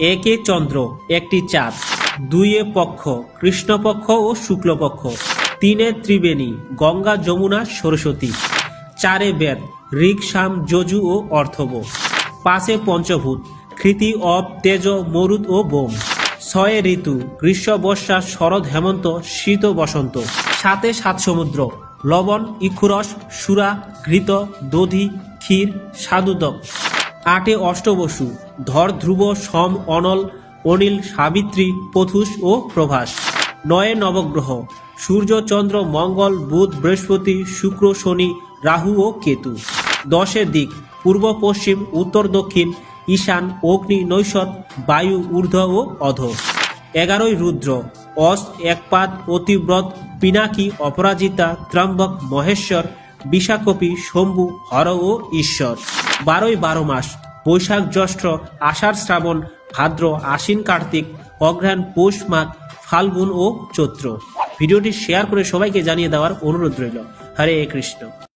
একে চন্দ্র, একটি চাঁদ, দুইয়ে পক্ষ, কৃষ্ণপক্ষ ও শুক্লপক্ষ, তিনে ত্রিবেণী, গঙ্গা, যমুনা, সরস্বতী, চারে বেদ ঋক সাম, যজু ও অর্থব, পাঁচে পঞ্চভূত, কৃতি, অব, তেজ মরুদ ও বোম, ছয়ে ঋতু, গ্রীষ্ম, বর্ষা, শরৎ, হেমন্ত, শীত বসন্ত, সাতে সাত সমুদ্র, লবণ, ইক্ষুরস, সুরা, ঘৃত, দধি, ক্ষীর সাধুদক আটে অষ্টবসু ধর, ধ্রুব, সম, অনল, অনিল, সাবিত্রী, পথুষ ও প্রভাস। নয়ে নবগ্রহ, সূর্য, চন্দ্র, মঙ্গল, বুধ, বৃহস্পতি, শুক্র, শনি, রাহু ও কেতু। দশের দিক, পূর্ব, পশ্চিম, উত্তর, দক্ষিণ, ঈশান, অগ্নি, নৈশত, বায়ু, ঊর্ধ্ব ও অধ। এগারোই রুদ্র অস একপাত অতিব্রত, পিনাকি, অপরাজিতা ত্রম্বক মহেশ্বর বিশাকপি শম্ভু হর ও ঈশ্বর। বারোই বারো মাস, বৈশাখ জ্যৈষ্ঠ, আষাঢ় শ্রাবণ, ভাদ্র, আশ্বিন কার্তিক, অঘ্রাণ, পৌষ মাঘ, ফাল্গুন ও চৈত্র। ভিডিওটি শেয়ার করে সবাইকে জানিয়ে দেওয়ার অনুরোধ রইল। হরে কৃষ্ণ।